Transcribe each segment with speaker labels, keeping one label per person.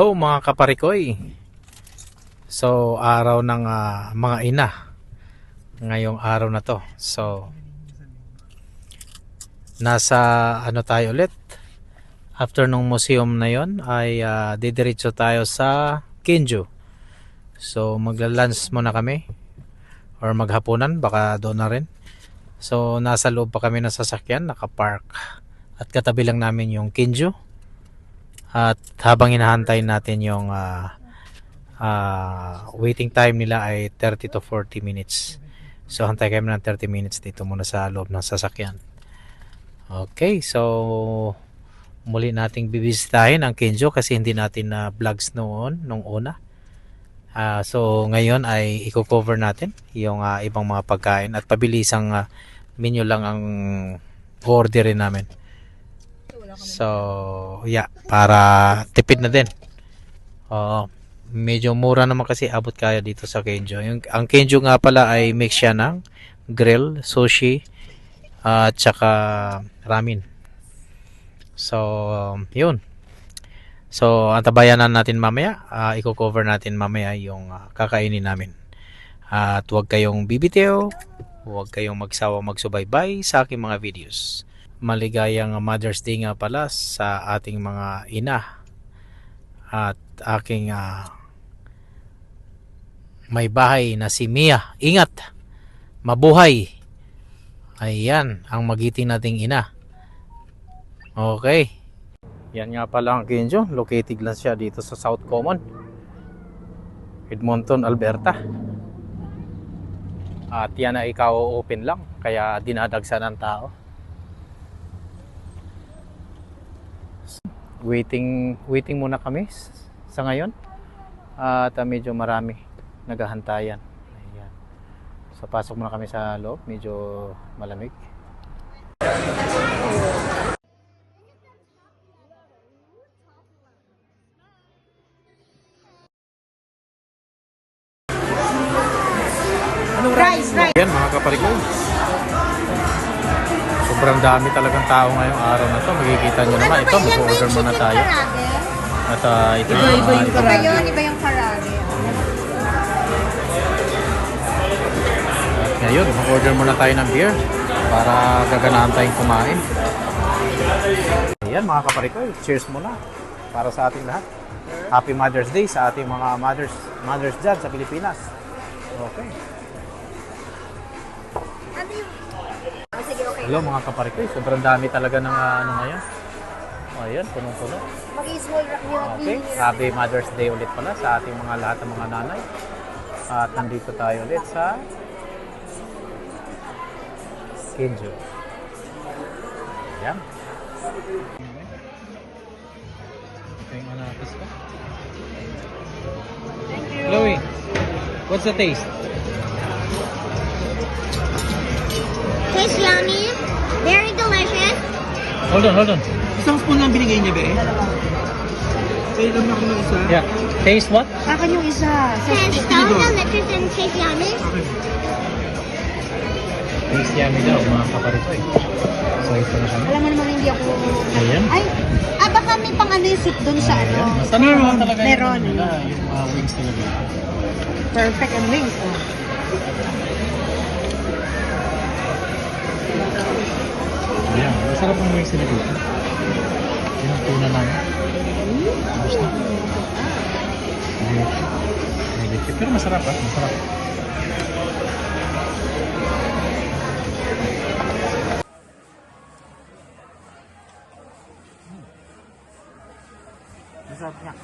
Speaker 1: Hello mga kaparikoy. So araw ng ah, mga ina. Ngayong araw na to. So nasa ano tayo ulit? After nung museum na yon ay ah, didiretso tayo sa Kinju. So magla-lunch muna kami or maghapunan baka doon na rin. So nasa loob pa kami ng sasakyan, nakapark. At katabi lang namin yung Kinju. At habang hinahantay natin yung ah, ah, waiting time nila ay 30 to 40 minutes. So hantay kami ng 30 minutes dito muna sa loob ng sasakyan. Okay, so muli nating bibisitahin ang Kenjo kasi hindi natin na vlogs noon nung una. Ah, so ngayon ay i-cover natin yung ah, ibang mga pagkain at pabilisang ah, menu lang ang orderin namin. So, yeah, para tipid na din. Oo. medyo mura naman kasi abot kaya dito sa Kenjo. Yung, ang Kenjo nga pala ay mix siya ng grill, sushi, at saka ramen. So, yun. So, antabayanan natin mamaya. Uh, i-cover natin mamaya yung ah, kakainin namin. at huwag kayong bibitiw. Huwag kayong magsawa magsubaybay sa aking mga videos maligayang Mother's Day nga pala sa ating mga ina at aking ah, may bahay na si Mia. Ingat! Mabuhay! Ayan, ang magiting nating ina. Okay. Yan nga pala ang Kenjo. Located lang siya dito sa South Common. Edmonton, Alberta. At yan ay ikaw open lang. Kaya dinadagsan ng tao. Waiting waiting muna kami sa ngayon. At ah, medyo marami naghahantayan. Ayan. So pasok muna kami sa loob. Medyo malamig.
Speaker 2: Rice, rice.
Speaker 1: Yan mga kaparikoy. Sobrang dami talagang tao ngayong araw na to. Makikita nyo naman. Ito, mag-order muna tayo. At ah, ito yung
Speaker 2: Iba-iba
Speaker 1: mga
Speaker 2: yung karage. Iba yun, iba yung karage.
Speaker 1: Ngayon, mag-order muna tayo ng beer para gaganahan tayong kumain. Ayan mga kaparikoy, cheers muna para sa ating lahat. Happy Mother's Day sa ating mga mothers mothers dyan sa Pilipinas. Okay.
Speaker 2: Ano yung... Oh, sige, okay.
Speaker 1: Hello mga kaparikoy, sobrang dami talaga ng ah, ano ngayon. O ayan, punong-puno.
Speaker 2: Mag-small rock milk
Speaker 1: Okay, happy Mother's Day ulit pala sa ating mga lahat ng mga nanay. At nandito tayo ulit sa Kinjo. Ayan. Ito yung anapis ko. Chloe, what's the taste?
Speaker 3: Tastes yummy, very delicious.
Speaker 1: Hold on, hold on.
Speaker 4: Isang spoon lang binigay niya, be? Pwede lang ako ng isa?
Speaker 1: Yeah. Taste what?
Speaker 2: Akin yung isa. Sa
Speaker 3: Tastes so delicious and tastes yummy.
Speaker 1: Taste yummy daw, mga kaparitoy. So, ito na kami.
Speaker 2: Alam mo naman hindi ako...
Speaker 1: Ayan.
Speaker 2: Ay, ah, baka may pang ano yung soup dun sa ano.
Speaker 1: Basta meron talaga
Speaker 2: Meron.
Speaker 1: yung, yung mga wings nila dito.
Speaker 2: Perfect and wings. Oh.
Speaker 1: Ayan, masarap ang wings nila dito. Yung tuna namin. Ayos na. Medyo. Pero masarap ah, masarap. Masarap niya.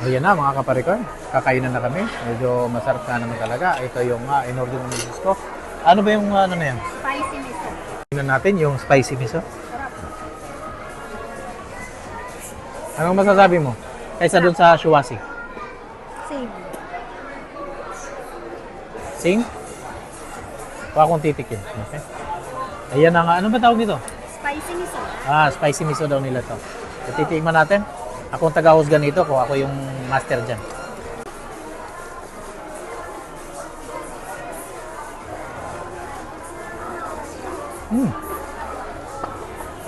Speaker 1: Ayan na mga kaparikor, kakainan na kami. Medyo masarap na naman talaga. Ito yung uh, in-order ng misis ko. Ano ba yung ano na yan?
Speaker 2: Spicy miso.
Speaker 1: Tingnan natin yung spicy miso. Anong masasabi mo? Kaysa dun sa shuwasi.
Speaker 2: Same.
Speaker 1: Sing? Huwag akong titikin. Okay? Ayan na nga. Ano ba tawag nito?
Speaker 2: Spicy miso.
Speaker 1: Ah, spicy miso daw nila to. Titikman natin. Ako ang taga-husga nito kung ako yung master dyan. Mm.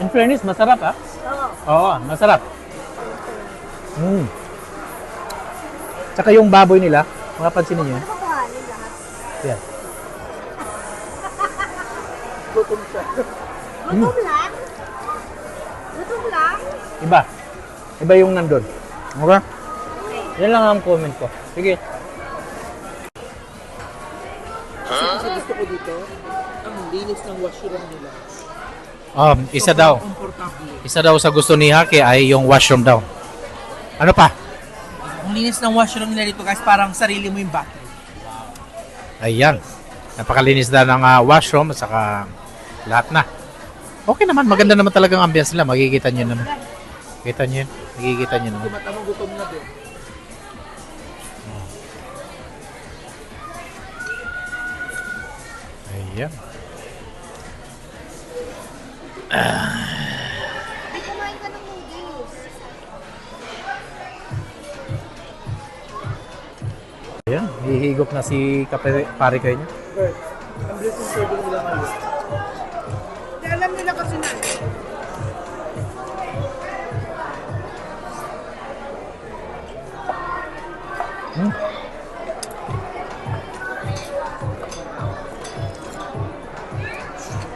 Speaker 1: In fairness, masarap ah.
Speaker 2: Oo.
Speaker 1: Oo, masarap. Mm. Tsaka yung baboy nila, mapapansin niyo
Speaker 2: lahat.
Speaker 1: Yan.
Speaker 4: Gutom siya.
Speaker 2: Gutom lang. Gutom lang.
Speaker 1: Iba. Iba yung nandun. Okay? Yan lang ang comment ko. Sige.
Speaker 4: Kasi kasi gusto ko dito, ang linis ng washroom nila.
Speaker 1: Um, isa daw. Isa daw sa gusto ni Haki ay yung washroom daw. Ano pa?
Speaker 4: Ang linis ng washroom nila dito guys, parang sarili mo yung bathroom.
Speaker 1: Ayan. Napakalinis na ng ah, washroom at saka lahat na. Okay naman, maganda naman talaga ang ambience nila. Makikita nyo naman. Kita nyo yun? Makikita nyo naman.
Speaker 4: Tumatamang gutom na din.
Speaker 1: Ayan.
Speaker 2: Hindi kumain ka ng noodles.
Speaker 1: Ayan, hihigop na si kape, pare kayo niya.
Speaker 4: Bert, ang bilis yung serving nila ngayon.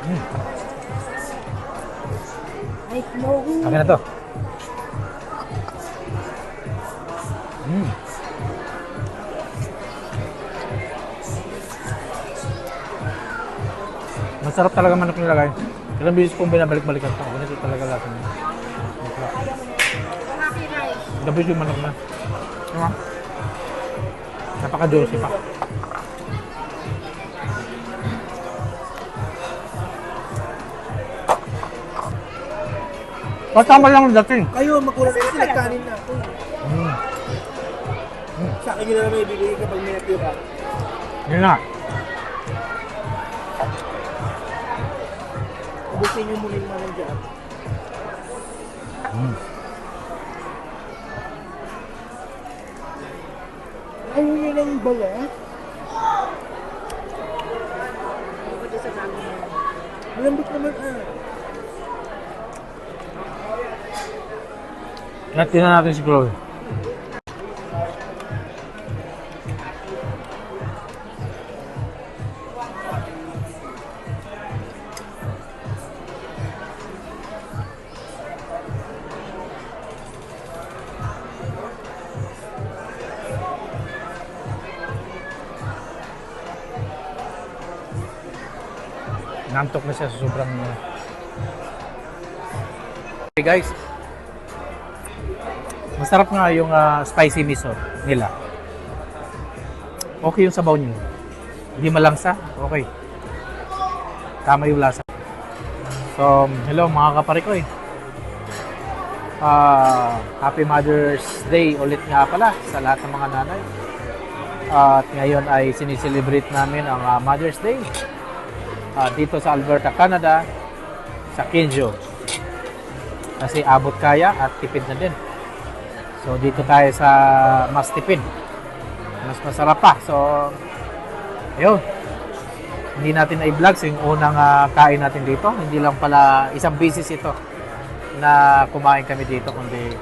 Speaker 2: Ay, flowing.
Speaker 1: Akin na to. Mm. Masarap talaga manok nila guys. Ilang bilis kong binabalik-balikan ito. Ganito talaga lahat niya. Gabi yung manok na. Diba? Napaka-juicy pa. Patama lang ang dating.
Speaker 4: Kayo, magulat kasi nagkanin na ako.
Speaker 1: Mm.
Speaker 4: Sa akin yun na naman ibibigay kapag may natira.
Speaker 1: Yun na.
Speaker 4: Ubusin nyo muna yung manang dyan.
Speaker 1: Mm.
Speaker 4: Ayaw nyo ng bala? Malambot naman ah.
Speaker 1: Natin na natin si Chloe. Nantok na siya sobrang... Okay guys, Masarap nga yung ah, spicy miso nila. Okay yung sabaw niyo. Hindi malangsa. Okay. Tama yung lasa. So, hello mga kaparikoy. Ah, happy Mother's Day ulit nga pala sa lahat ng mga nanay. at ngayon ay siniselebrate namin ang ah, Mother's Day ah, dito sa Alberta, Canada sa Kinjo. Kasi abot kaya at tipid na din. So dito tayo sa mas tipid. Mas masarap pa. So ayun. Hindi natin na-vlog yung unang ah, kain natin dito. Hindi lang pala isang beses ito na kumain kami dito kundi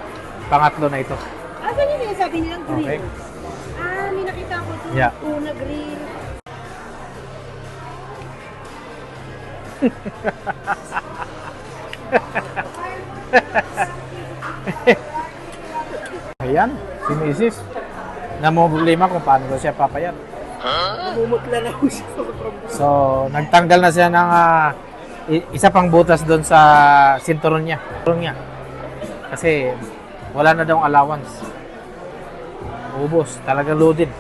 Speaker 1: pangatlo na ito.
Speaker 2: Ah, ganyan yung sabi nilang grill.
Speaker 1: Okay.
Speaker 2: Ah, may nakita ko doon.
Speaker 1: Yeah.
Speaker 2: Una grill.
Speaker 1: Ayan, si Mrs. Namumulima kung paano daw siya papayat.
Speaker 4: Namumutla na ako siya
Speaker 1: So, nagtanggal na siya ng i- isa pang butas doon sa sinturon niya. Sinturon niya. Kasi wala na daw allowance. Ubos, talaga loaded.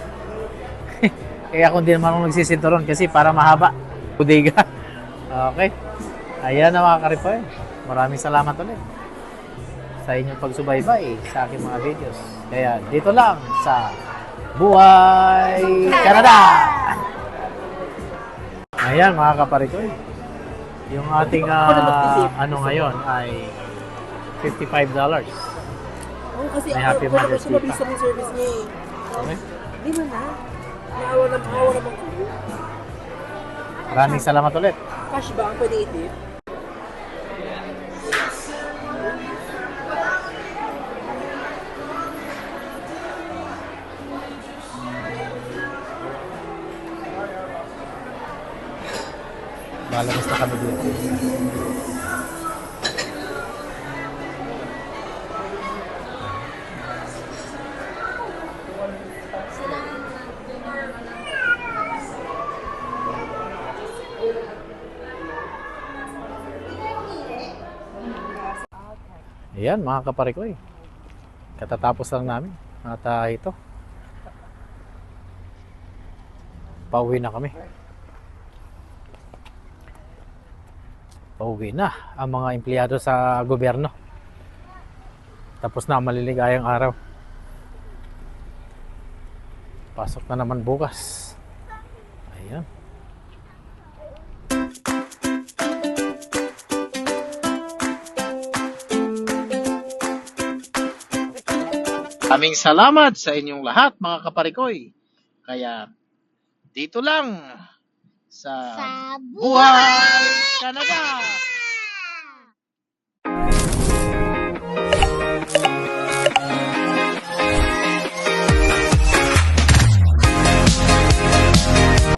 Speaker 1: Kaya ako hindi naman nagsisinturon kasi para mahaba. Bodega. okay. Ayan na mga karipoy. Maraming salamat ulit sa inyong pagsubaybay sa aking mga videos. Kaya dito lang sa Buhay Canada! Ayan mga kaparikoy. Yung ating ah, ano ngayon ay $55.
Speaker 4: Oo, kasi
Speaker 1: May Happy
Speaker 4: ako,
Speaker 1: Mother's Day pa.
Speaker 4: ang service niya eh.
Speaker 1: Okay?
Speaker 4: Di ba na? Naawa na, naawa naman ko.
Speaker 1: Maraming salamat ulit.
Speaker 2: cash ba ang pwede itip?
Speaker 1: Lalabas na kami dito. Ayan, mga kaparikoy. Katatapos lang namin. At ah, ito. Pauwi na kami. Pauwi na ang mga empleyado sa gobyerno. Tapos na ang maliligayang araw. Pasok na naman bukas. Ayan. Kaming salamat sa inyong lahat mga kaparikoy. Kaya dito lang sa
Speaker 3: Sa
Speaker 1: Buhay Canada!